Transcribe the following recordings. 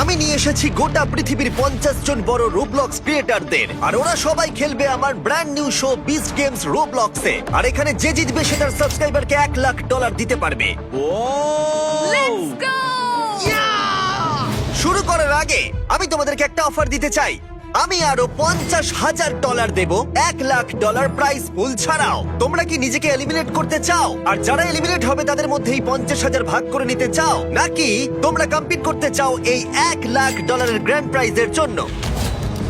আমি নিয়ে এসেছি গোটা পৃথিবীর পঞ্চাশ জন বড় রোবলক্স ক্রিয়েটারদের আর ওরা সবাই খেলবে আমার brand new show Beast games রোবলক্সে আর এখানে যে জিতবে সেটার সাবস্ক্রাইবারকে এক লাখ ডলার দিতে পারবে। শুরু করার আগে আমি তোমাদেরকে একটা অফার দিতে চাই। আমি আরও পঞ্চাশ হাজার ডলার দেব। এক লাখ ডলার প্রাইস ফুল ছাড়াও। তোমরা কি নিজেকে এলিমিনেট করতে চাও? আর যারা এলিমিনেট হবে, তাদের মধ্যেই পঞ্চাশ হাজার ভাগ করে নিতে চাও? নাকি তোমরা কম্পিট করতে চাও এই এক লাখ ডলারের গ্র্যান্ড প্রাইজের জন্য?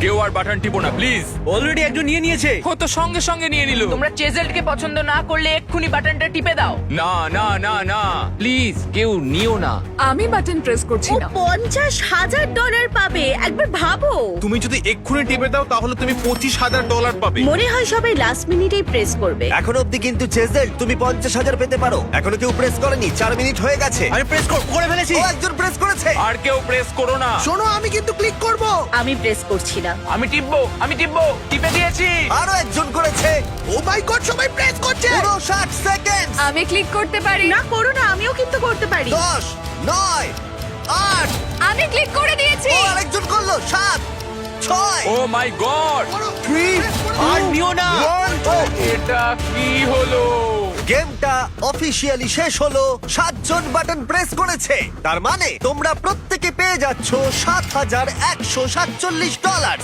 কেউ আর বাটন টিপো না প্লিজ অলরেডি একজন নিয়ে নিয়েছে। ও তো সঙ্গে সঙ্গে নিয়ে নিল। তোমরা চেজেলকে পছন্দ না করলে এক্ষুনি বাটনটা টিপে দাও। না না না না। প্লিজ কেউ নিও না। আমি বাটন প্রেস করছি ও না। পঞ্চাশ হাজার ডলার পাবে একবার ভাবো। তুমি যদি এক্ষুনি টিপে দাও তাহলে তুমি পঁচিশ হাজার ডলার পাবে। মনে হয় সবাই লাস্ট মিনিটেই প্রেস করবে। এখন অব্দি কিন্তু চেজেল তুমি পঞ্চাশ হাজার পেতে পারো। এখনও কেউ প্রেস করেনি চার মিনিট হয়ে গেছে। আমি প্রেস করে ফেলেছি। ও একজন প্রেস করেছে। আর কেউ প্রেস করো না। শোনো আমি কিন্তু ক্লিক করব। আমি প্রেস করছি না। আমি টিপবো আমি টিপবো টিপে দিয়েছি। আরও একজন করেছে। ও মাই গড সবাই প্রেস করছে। পুরো ষাট সেকেন্ড আমি ক্লিক করতে পারি। না করো না আমিও কিন্তু করতে পারি। দশ নয় আট। আমি ক্লিক করে দিয়েছি। ও আরেকজন করল সাত ছয়। ও মাই গড থ্রি আর নিও না। এটা কি হলো? গেমটা অফিসিয়ালি শেষ হলো সাতজন বাটন প্রেস করেছে। তার মানে তোমরা প্রত্যেকে পেয়ে যাচ্ছ সাত হাজার একশো সাতচল্লিশ ডলার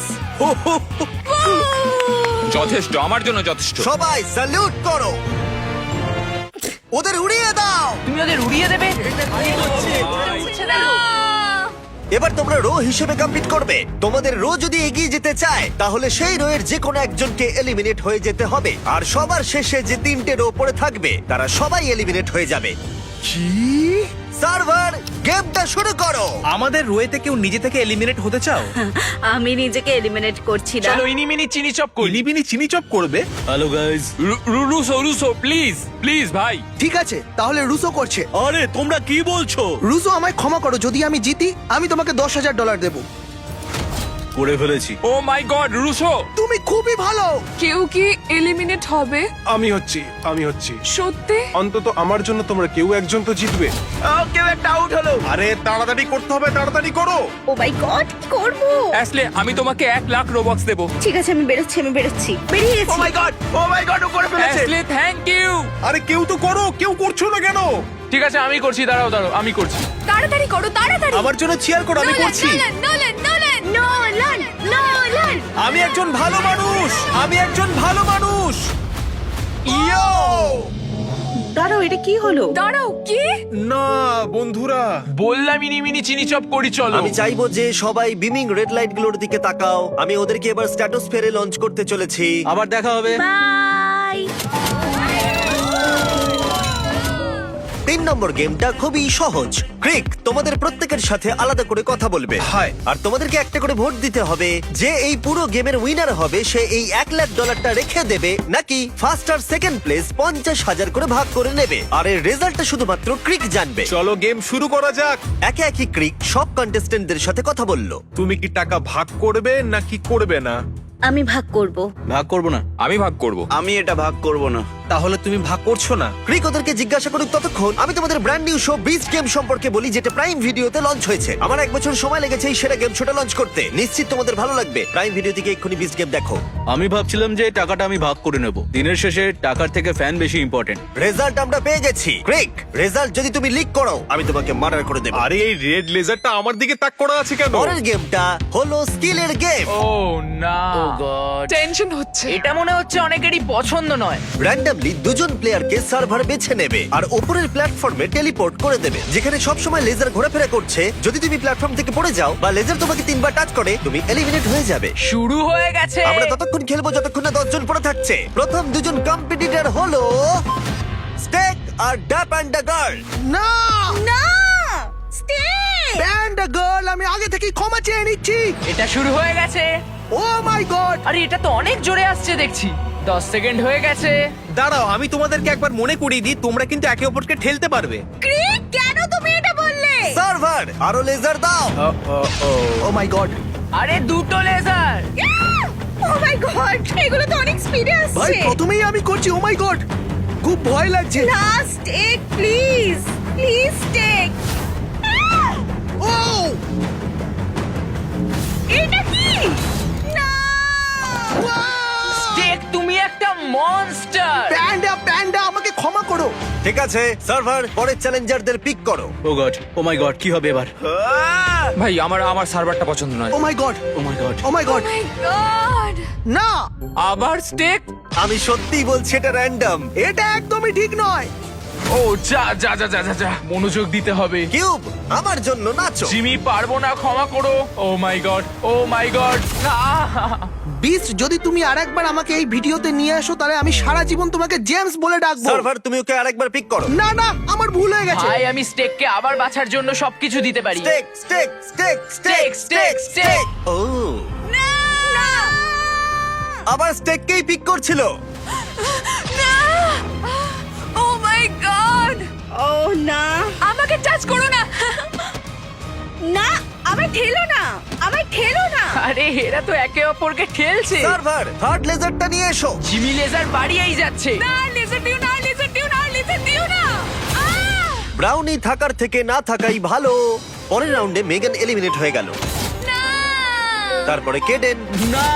যথেষ্ট আমার জন্য যথেষ্ট। সবাই স্যালুট করো। ওদের উড়িয়ে দাও। তুমি ওদের উড়িয়ে দেবে? না! এবার তোমরা রো হিসেবে কম্পিট করবে। তোমাদের রো যদি এগিয়ে যেতে চায় তাহলে সেই রো এর যে কোনো একজনকে এলিমিনেট হয়ে যেতে হবে। আর সবার শেষে যে তিনটে রো পড়ে থাকবে তারা সবাই এলিমিনেট হয়ে যাবে। কি? সার্ভার গেমটা শুরু করো। আমাদের রুয়েতে কেউ নিজে থেকে এলিমিনেট হতে চাও? আমি নিজেকে এলিমিনেট করছি না। চলো ইনি মিনি চিনি চপ করি ইলিবিনি চিনি চপ করবে hello guys Russo Russo please please ভাই। ঠিক আছে তাহলে রুসো করছে। আরে তোমরা কি বলছো? রুসো আমায় ক্ষমা করো যদি আমি জিতি আমি তোমাকে দশ হাজার ডলার দেবো। করে ফেলেছি। ও মাই গড রুসো তুমি খুবই ভালো! কেউ কি এলিমিনেট হবে? আমি হচ্ছি আমি হচ্ছি। সত্যি? অন্তত আমার জন্য তোমরা কেউ একজন তো জিতবে। কেউ একটা আউট হলো। আরে তাড়াতাড়ি করতে হবে তাড়াতাড়ি করো! ও মাই গড কি করব? অ্যাসলে আমি তোমাকে এক লাখ রোবক্স দেবো। ঠিক আছে আমি বেরোচ্ছি আমি বেরোচ্ছি। বেরিয়ে ও গেছি। মাই গড ও মাই গড ও করে ফেলেছে। অ্যাসলে থ্যাংক ইউ আরে কেউ তো করো কেউ করছ না কেন? ঠিক আছে আমি করছি দাঁড়াও দাঁড়াও আমি করছি। তাড়াতাড়ি করো তাড়াতাড়ি। আমার জন্য চিয়ার করো আমি নোলান, করছি। Nolan, Nolan, Nolan. Nolan Nolan. আমি একজন ভালো মানুষ আমি একজন ভালো মানুষ। ইয়ো! দাঁড়াও এটা কি হলো? দাঁড়াও কি? না বন্ধুরা। বললাম ইনি মিনি চিনি চপ করি চলো। আমি চাইব যে সবাই বিমিং রেড লাইটগুলোর দিকে তাকাও। আমি ওদেরকে এবার স্ট্যাটাস ফেরে লঞ্চ করতে চলেছি। আবার দেখা হবে। বাই। তিন নম্বর গেমটা খুবই সহজ। ক্রিক তোমাদের প্রত্যেকের সাথে আলাদা করে কথা বলবে। হয়। আর তোমাদেরকে একটা করে ভোট দিতে হবে যে এই পুরো গেমের উইনার হবে সে এই এক লাখ ডলারটা রেখে দেবে নাকি ফার্স্ট আর সেকেন্ড প্লেস পঞ্চাশ হাজার করে ভাগ করে নেবে। আর এর রেজাল্টটা শুধুমাত্র ক্রিক জানবে। চলো গেম শুরু করা যাক। একে একই ক্রিক সব কন্টেস্টেন্টদের সাথে কথা বলল। তুমি কি টাকা ভাগ করবে নাকি করবে না? আমি ভাগ করব। ভাগ করব না। আমি ভাগ করব। আমি এটা ভাগ করব না। তাহলে তুমি ভাগ করছ না? ক্রিক ওদেরকে জিজ্ঞাসা করুক ততক্ষণ। আমি তোমাদের brand new show Beast game সম্পর্কে বলি যেটা প্রাইম ভিডিওতে লঞ্চ হয়েছে। আমার এক বছর সময় লেগেছে এই সেরা গেম শোটা লঞ্চ করতে। নিশ্চিত তোমাদের ভালো লাগবে। প্রাইম ভিডিও থেকে এক্ষুনি বিস্ট গেম দেখো। আমি ভাবছিলাম যে টাকাটা আমি ভাগ করে নেব। দিনের শেষে টাকার থেকে ফ্যান বেশি ইম্পর্টেন্ট রেজাল্ট আমরা পেয়ে গেছি। ক্রিক রেজাল্ট যদি তুমি লিক করো আমি তোমাকে মার্ডার করে দেবো। আরে এই রেড লেজারটা আমার দিকে তাক করা আছে কেন? পরের গেমটা হলো স্কিলের গেম ও না টেনশন হচ্ছে। এটা মনে হচ্ছে অনেকেরই পছন্দ নয়। র্যান্ডমলি দুজন প্লেয়ারকে সার্ভার বেছে নেবে আর ওপরের প্ল্যাটফর্মে টেলিপোর্ট করে দেবে যেখানে সবসময় লেজার ঘোরাফেরা করছে। যদি তুমি প্ল্যাটফর্ম থেকে পড়ে যাও বা লেজার তোমাকে তিনবার টাচ করে তুমি এলিমিনেট হয়ে যাবে। শুরু হয়ে গেছে! আমরা ততক্ষণ খেলব যতক্ষণ না দশজন পড়ে থাকছে। প্রথম দুজন কম্পিটিটর হলো স্টেক আর ড্যাপ অ্যান্ড দ্য গার্ল না! না! স্টে ব্যান্ড গার্ল আমি আগে থেকেই ক্ষমা চেয়ে নিচ্ছি। এটা শুরু হয়ে গেছে! Oh my god! আরে এটা তো অনেক জোরে আসছে দেখছি। দশ সেকেন্ড হয়ে গেছে। দাঁড়াও আমি তোমাদেরকে একবার মনে করিয়ে দিই তোমরা কিন্তু একে অপরকে ঠেলতে পারবে। ক্রিক কেন তুমি এটা বললে? সার্ভার আরও লেজার দাও। Oh my god. আরে দুটো লেজার। ও মাই গড এগুলো তো অনেক স্পিডে ভাই প্রথমেই আমি করছি ও মাই গড। খুব ভয় লাগছে। লাস্ট টেক প্লিজ ক্ষমা করো। ঠিক আছে সার্ভার পরের চ্যালেঞ্জারদের পিক করো। ও গড ও মাই গড কি হবে এবার? ভাই আমার আমার সার্ভারটা পছন্দ নয়। ও my god oh my god oh my god my god না! আবার স্টেক আমি সত্যি বলছি এটা র্যান্ডম এটা একদমই ঠিক নয়। ও যা যা যা যা যা যা। মনোযোগ দিতে হবে। কিউব আমার জন্য নাচো। জিমি পারব না ক্ষমা করো। Oh my god oh my god. না বিস্ট যদি তুমি আরেকবার আমাকে এই ভিডিওতে নিয়ে আসো তাহলে আমি সারা জীবন তোমাকে জেমস বলে ডাকবো। সার্ভার তুমি ওকে আরেকবার পিক করো। না না আমার ভুল হয়ে গেছে। ভাই আমি স্টেককে আবার বাছার জন্য সবকিছু দিতে পারি। Steak steak steak steak steak, steak. ও। আবার স্টেককেই পিক করছিল। টাচ করো না। না আমায় ঠেলো না আমায় ঠেলো না। আরে এরা তো একে অপরকে ঠেলছে। সার্ভার থার্ড লেজারটা নিয়ে এসো। জিমি লেজার বাড়িয়েই যাচ্ছে। না লেজার দিও না লেজার দিও না লেজার দিও না। আহ! ব্রাউনি থাকার থেকে না থাকাই ভালো। পরের রাউন্ডে মেগান এলিমিনেট হয়ে গেল। না। তারপরে কেডেন না।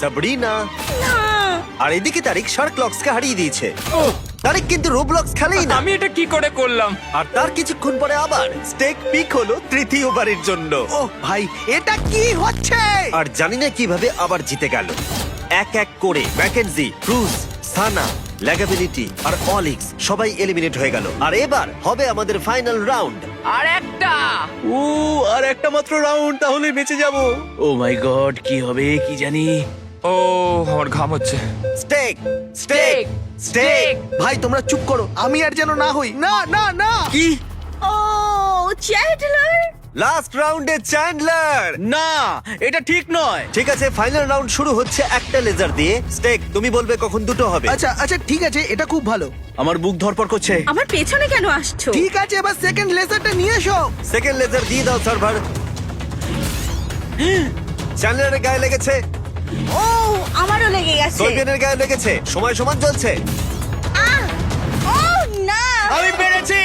সাবরিনা আর এদিকে তারিক শার্ক লক্সকে হারিয়ে দিয়েছে। তারিক কিন্তু রোবলক্স খেলেই না। আমি এটা কি করে করলাম? আর তার কিছুক্ষণ পরে আবার স্টেক পিক হলো তৃতীয়বারের জন্য। ও ভাই এটা কি হচ্ছে? আর জানি না কীভাবে আবার জিতে গেল। এক এক করে ম্যাকেনজি ক্রুজ সানা ল্যাগাবিলিটি আর অলিক্স সবাই এলিমিনেট হয়ে গেল। আর এবার হবে আমাদের ফাইনাল রাউন্ড। আর একটা। ও আর একটা মাত্র রাউন্ড তাহলে বেঁচে যাব। ও মাই গড কি হবে কি জানি। ও আমার ঘাম হচ্ছে। স্টেক। স্টেক। স্টেক ভাই তোমরা চুপ করো আমি আর যেন না হই। না না না! কি? ও চ্যাটলার লাস্ট রাউন্ডে চ্যান্ডলার না এটা ঠিক নয়। ঠিক আছে ফাইনাল রাউন্ড শুরু হচ্ছে একটা লেজার দিয়ে। স্টেক তুমি বলবে কখন দুটো হবে। আচ্ছা আচ্ছা ঠিক আছে এটা খুব ভালো। আমার বুক ধরপড় করছে। আমার পেছনে কেন আসছো? ঠিক আছে এবার সেকেন্ড লেসারটা নিয়ে এসো। সেকেন্ড লেজার দিয়ে দাও সার্ভার চ্যান্ডলারের গায়ে লেগেছে। ও আমারও লেগে গেছে। সোলবিয়ানের গায়ে লেগেছে। সময় সমান চলছে। আহ! ও না। আমি পেরেছি।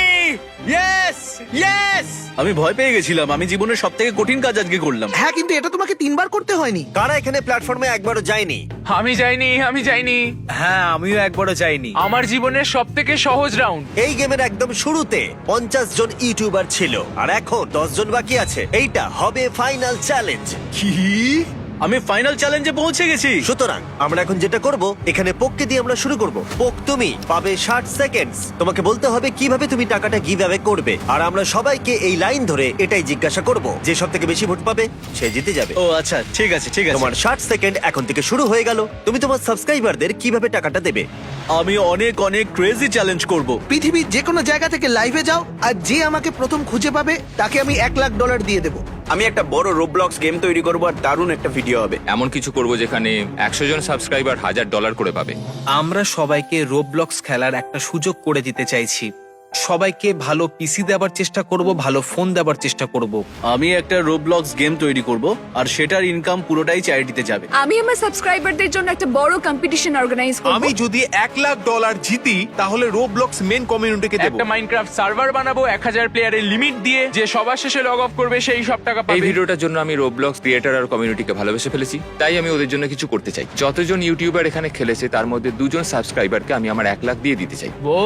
ইয়েস ইয়েস আমি ভয় পেয়ে গেছিলাম। আমি জীবনের সব থেকে কঠিন কাজ আজকে করলাম। হ্যাঁ কিন্তু এটা তোমাকে তিনবার করতে হয়নি। কারা এখানে প্ল্যাটফর্মে একবারও যায়নি? আমি যাইনি আমি যাইনি। হ্যাঁ আমিও একবারও যাইনি। আমার জীবনের সব থেকে সহজ রাউন্ড এই গেমের একদম শুরুতে পঞ্চাশ জন ইউটিউবার ছিল। আর এখন দশ জন বাকি আছে। এইটা হবে ফাইনাল চ্যালেঞ্জ কি? আমি ফাইনাল চ্যালেঞ্জে পৌঁছে গেছি। সুতরাং আমরা এখন যেটা করব এখানে পোককে দিয়ে আমরা শুরু করব। পোক তুমি পাবে ষাট সেকেন্ডস তোমাকে বলতে হবে কীভাবে তুমি টাকাটা গিভ অ্যাওয়ে করবে। আর আমরা সবাইকে এই লাইন ধরে এটাই জিজ্ঞাসা করব যে সব থেকে বেশি ভোট পাবে সে জিতে যাবে। ও আচ্ছা ঠিক আছে ঠিক আছে। তোমার ষাট সেকেন্ড এখন থেকে শুরু হয়ে গেল। তুমি তোমার সাবস্ক্রাইবারদের কীভাবে টাকাটা দেবে? আমি অনেক অনেক ক্রেজি চ্যালেঞ্জ করব। পৃথিবীর যে কোনো জায়গা থেকে লাইভে যাও আর যে আমাকে প্রথম খুঁজে পাবে তাকে আমি এক লাখ ডলার দিয়ে দেবো। আমি একটা বড় রোবলক্স গেম তৈরি করব আর দারুণ একটা ভিডিও হবে। এমন কিছু করব যেখানে একশো জন সাবস্ক্রাইবার হাজার ডলার করে পাবে। আমরা সবাইকে রোবলক্স খেলার একটা সুযোগ করে দিতে চাইছি। সবাইকে ভালো পিসি দেওয়ার চেষ্টা করব ভালো ফোন দেওয়ার চেষ্টা করব। আমি একটা রোবলক্স গেম তৈরি করব আর সেটার ইনকাম পুরোটাই চ্যারিটিতে যাবে। আমি আমার সাবস্ক্রাইবারদের জন্য একটা বড় কম্পিটিশন অর্গানাইজ করব। আমি যদি এক লাখ ডলার জিতি তাহলে রোবলক্স মেন কমিউনিটিকে দেবো। একটা মাইনক্রাফট সার্ভার বানাবো এক হাজার প্লেয়ারের লিমিট দিয়ে যে সবার শেষে লগ অফ করবে সেই সব টাকা পাবে। এই ভিডিওটার জন্য আমি রোবলক্স ক্রিয়েটার আর কমিউনিটিকে ভালোবেসে ফেলেছি তাই আমি ওদের জন্য কিছু করতে চাই। যতজন ইউটিউবার এখানে খেলেছে তার মধ্যে দুজন সাবস্ক্রাইবারকে আমি আমার এক লাখ দিয়ে দিতে চাই। ও।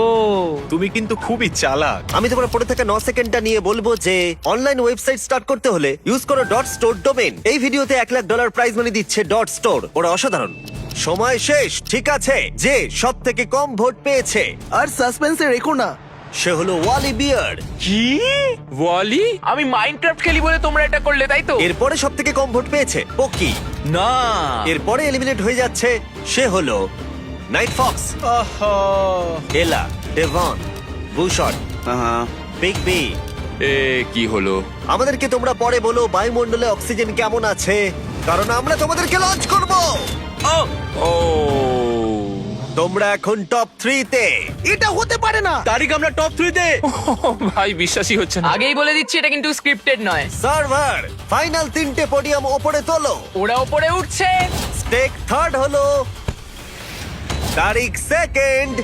তুমি কিন্তু খুবই চালাক। আমি তোমার পড়ে থাকা ন সেকেন্ডটা নিয়ে বলব যে অনলাইন ওয়েবসাইট স্টার্ট করতে হলে ইউজ করো ডট স্টোর ডোমেন এই ভিডিওতে এক লাখ ডলার প্রাইজ মানি দিচ্ছে ডট স্টোর ওরা অসাধারণ। সময় শেষ ঠিক আছে যে সব থেকে কম ভোট পেয়েছে। আর সাসপেন্সে রেখো না। সে হলো ওয়ালি বিয়ার কি? ওয়ালি? আমি মাইনক্রাফট খেলি বলে তোমরা এটা করলে তাই তো? এরপরে সব থেকে কম ভোট পেয়েছে পকি। না। এরপরে এলিমিনেট হয়ে যাচ্ছে সে হলো নাইট ফক্স এলা ডেভন বুশট হ্যাঁ বিগ বি এ কি হলো? আমাদেরকে তোমরা পরে বলো বায়ুমণ্ডলে অক্সিজেন কেমন আছে কারণ আমরা তোমাদেরকে লঞ্চ করব। ও তোমরা এখন টপ থ্রিতে এটা হতে পারে না। তারিখ আমরা টপ থ্রিতে ভাই বিশ্বাসই হচ্ছে না। আগেই বলে দিচ্ছি এটা কিন্তু স্ক্রিপ্টেড নয়। সার্ভার ফাইনাল তিনটে পোডিয়াম ওপরে তোলো। ওরা ওপরে উঠছে। স্টেক থার্ড হলো। তারিখ সেকেন্ড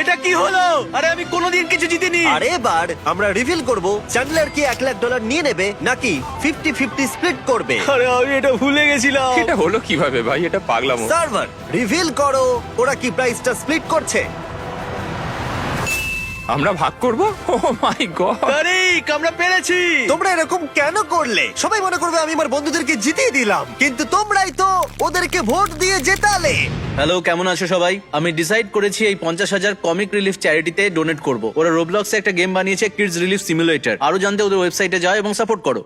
এটা কি হলো? আরে আমি কোনোদিন কিছু জিতিনি। আর এবার আমরা রিভিল করব চ্যান্ডলার কি এক লাখ ডলার নিয়ে নেবে নাকি ফিফটি ফিফটি স্প্লিট করবে। আরে আমি এটা ভুলে গেছিলাম। এটা হলো কীভাবে ভাই? এটা পাগলাম। সার্ভার রিভিল করো ওরা কি প্রাইসটা স্প্লিট করছে? আমরা ভাগ করব? ও মাই গড আরে আমরা পেরেছি। তোমরা এরকম কেন করলে? সবাই মনে করবে আমি আমার বন্ধুদেরকে জিতিয়ে দিলাম। কিন্তু তোমরাই তো ওদেরকে ভোট দিয়ে জেতালে। হ্যালো কেমন আছো সবাই? আমি ডিসাইড করেছি এই পঞ্চাশ হাজার কমিক রিলিফ চ্যারিটিতে ডোনেট করব। ওরা রোবলক্সে একটা গেম বানিয়েছে কিডস রিলিফ সিমুলেটর আরও জানতে ওদের ওয়েবসাইটে যাও এবং সাপোর্ট করো।